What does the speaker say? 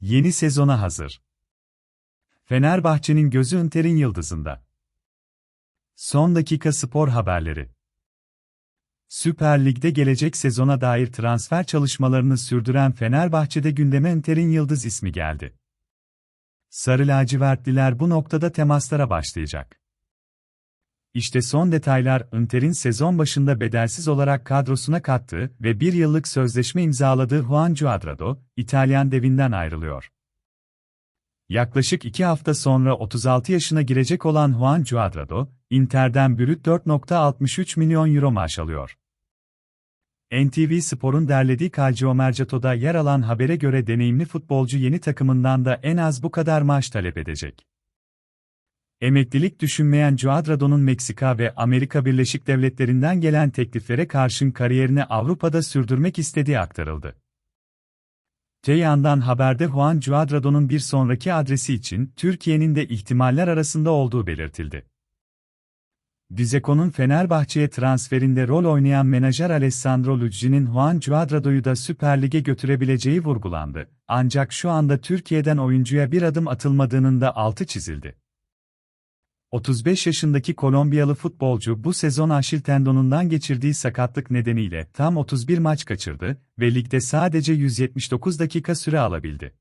Yeni sezona hazır. Fenerbahçe'nin gözü Inter'in yıldızında. Son dakika spor haberleri. Süper Lig'de gelecek sezona dair transfer çalışmalarını sürdüren Fenerbahçe'de gündeme Inter'in yıldız ismi geldi. Sarı lacivertliler bu noktada temaslara başlayacak. İşte son detaylar Inter'in sezon başında bedelsiz olarak kadrosuna kattığı ve bir yıllık sözleşme imzaladığı Juan Cuadrado, İtalyan devinden ayrılıyor. Yaklaşık iki hafta sonra 36 yaşına girecek olan Juan Cuadrado, Inter'den brüt 4.63 milyon euro maaş alıyor. NTV Spor'un derlediği Calcio Mercato'da yer alan habere göre deneyimli futbolcu yeni takımından da en az bu kadar maaş talep edecek. Emeklilik düşünmeyen Cuadrado'nun Meksika ve Amerika Birleşik Devletleri'nden gelen tekliflere karşın kariyerini Avrupa'da sürdürmek istediği aktarıldı. Te yandan haberde Juan Cuadrado'nun bir sonraki adresi için Türkiye'nin de ihtimaller arasında olduğu belirtildi. Dizeko'nun Fenerbahçe'ye transferinde rol oynayan menajer Alessandro Lucci'nin Juan Cuadrado'yu da Süper Lig'e götürebileceği vurgulandı. Ancak şu anda Türkiye'den oyuncuya bir adım atılmadığının da altı çizildi. 35 yaşındaki Kolombiyalı futbolcu bu sezon Aşil tendonundan geçirdiği sakatlık nedeniyle tam 31 maç kaçırdı ve ligde sadece 179 dakika süre alabildi.